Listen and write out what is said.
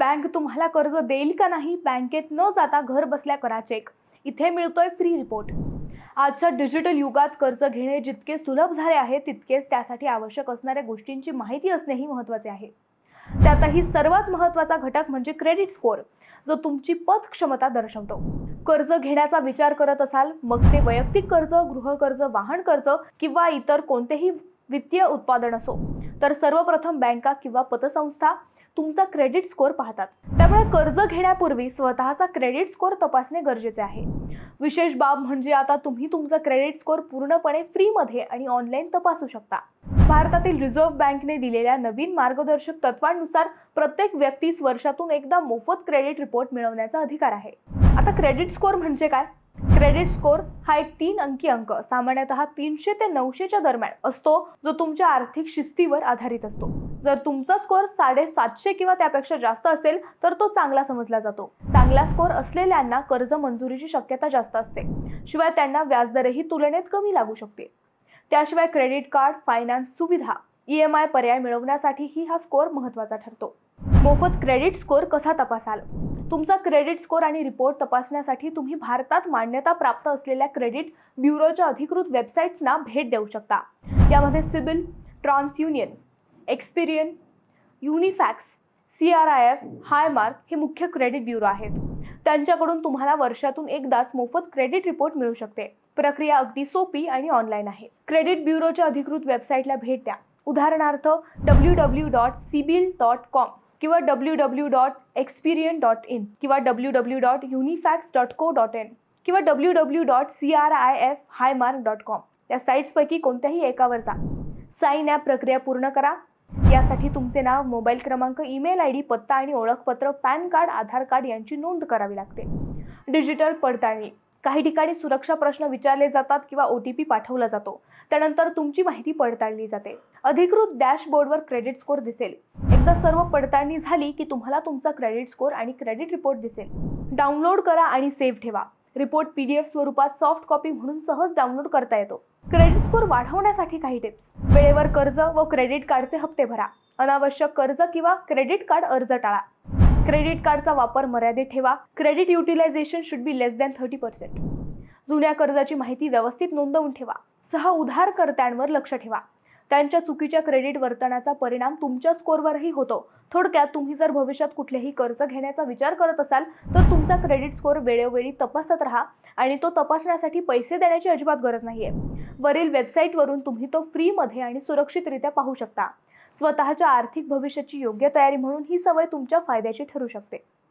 Bank तुम्हाला कर्ज देईल का नाही? बँकेत न जाता घर बसल्या करा चेक इथे मिळतोय फ्री रिपोर्ट आजच्या डिजिटल युगात कर्ज घेणे जितके सुलभ झाले आहे तितकेच त्यासाठी आवश्यक असणाऱ्या गोष्टींची माहिती असणेही महत्त्वाचे आहे. त्यातही सर्वात महत्त्वाचा घटक म्हणजे क्रेडिट स्कोअर जो तुमची पत क्षमता दर्शवतो. कर्ज घेण्याचा विचार करत असाल मग ते वैयक्तिक कर्ज गृहकर्ज वाहन कर्ज किंवा इतर कोणतेही वित्तीय उत्पादन असो. तर सर्वप्रथम बँका किंवा पतसंस्था तुमचा क्रेडिट स्कोअर पाहतात. त्यामुळे कर्ज घेण्यापूर्वी स्वतःचा क्रेडिट स्कोअर तपासणे गरजेचे आहे. विशेष बाब म्हणजे आता तुम्ही तुमचा क्रेडिट स्कोअर पूर्णपणे फ्रीमध्ये आणि ऑनलाईन तपासू शकता. भारतातील रिझर्व्ह बँकने दिलेल्या नवीन मार्गदर्शक तत्वांनुसार प्रत्येक व्यक्तीस वर्षातून एकदा मोफत क्रेडिट रिपोर्ट मिळवण्याचा अधिकार आहे. आता क्रेडिट स्कोअर म्हणजे काय? क्रेडिट स्कोअर हा एक तीन अंकी अंक. सामान्यतः तीनशे ते नऊशेच्या दरम्यान असतो जो तुमच्या आर्थिक शिस्तीवर आधारित असतो. जर तुमचा स्कोअर साडेसातशे किंवा त्यापेक्षा जास्त असेल तर तो चांगला समजला जातो. चांगला स्कोअर असलेल्यांना कर्ज मंजुरीची शक्यता जास्त असते. शिवाय त्यांना व्याजदरही तुलनेत कमी लागू शकते. त्याशिवाय क्रेडिट कार्ड फायनान्स सुविधा ई एम आय पर्याय मिळवण्यासाठीही हा स्कोअर महत्त्वाचा ठरतो. मोफत क्रेडिट स्कोअर कसा तपासाल? तुमचा क्रेडिट स्कोअर आणि रिपोर्ट तपासण्यासाठी तुम्ही भारतात मान्यता प्राप्त असलेल्या क्रेडिट ब्युरोच्या अधिकृत वेबसाईट्सना भेट देऊ शकता. यामध्ये CIBIL TransUnion Experian Equifax C R I F High Mark हे मुख्य क्रेडिट ब्युरो आहेत. त्यांच्याकडून तुम्हाला वर्षातून एकदाच मोफत क्रेडिट रिपोर्ट मिळू शकते. प्रक्रिया अगदी सोपी आणि ऑनलाईन आहे. क्रेडिट ब्युरोच्या अधिकृत वेबसाईटला भेट द्या. उदाहरणार्थ W W dot CIBIL dot com किंवा W W dot Experian dot in किंवा W W dot Equifax dot co dot in किंवा W W dot C R I F High Mark dot com या साईट्सपैकी कोणत्याही एकावर जा. Sine app प्रक्रिया पूर्ण करा. यासाठी तुमचे नाव मोबाईल क्रमांक ईमेल आय डी पत्ता आणि ओळखपत्र पॅन कार्ड आधार कार्ड यांची नोंद करावी लागते. डिजिटल पडताळणी. काही ठिकाणी सुरक्षा प्रश्न विचारले जातात किंवा ओ टी पी पाठवला जातो. त्यानंतर तुमची माहिती पडताळली जाते. अधिकृत डॅशबोर्डवर क्रेडिट स्कोअर दिसेल. एकदा सर्व पडताळणी झाली की तुम्हाला तुमचा क्रेडिट स्कोअर आणि क्रेडिट रिपोर्ट दिसेल. डाउनलोड करा आणि सेव्ह ठेवा. रिपोर्ट पी डी एफ स्वरूपात सॉफ्ट कॉपी म्हणून सहज डाउनलोड करता येतो. क्रेडिट स्कोअर वाढवण्यासाठी काही टिप्स वेळेवर कर्ज व क्रेडिट कार्डचे हप्ते भरा. अनावश्यक कर्ज किंवा क्रेडिट कार्ड अर्ज टाळा. क्रेडिट कार्डचा वापर मर्यादित ठेवा. Credit utilization should be less than thirty percent जुन्या कर्जाची माहिती व्यवस्थित नोंदवून ठेवा. सह उधारकर्त्यांवर लक्ष ठेवा. त्यांच्या चुकीच्या क्रेडिट वर्तनाचा परिणाम तुमच्या स्कोअरवरही होतो. थोडक्यात तुम्ही जर भविष्यात कुठलेही कर्ज घेण्याचा विचार करत असाल तर तुमचा क्रेडिट स्कोअर वेळोवेळी तपासत राहा आणि तो तपासण्यासाठी पैसे देण्याची अजिबात गरज नाहीये. वरील वेबसाईटवरून तुम्ही तो फ्रीमध्ये आणि सुरक्षितरित्या पाहू शकता. स्वतःच्या आर्थिक भविष्याची योग्य तयारी म्हणून ही सवय तुमच्या फायद्याची ठरू शकते.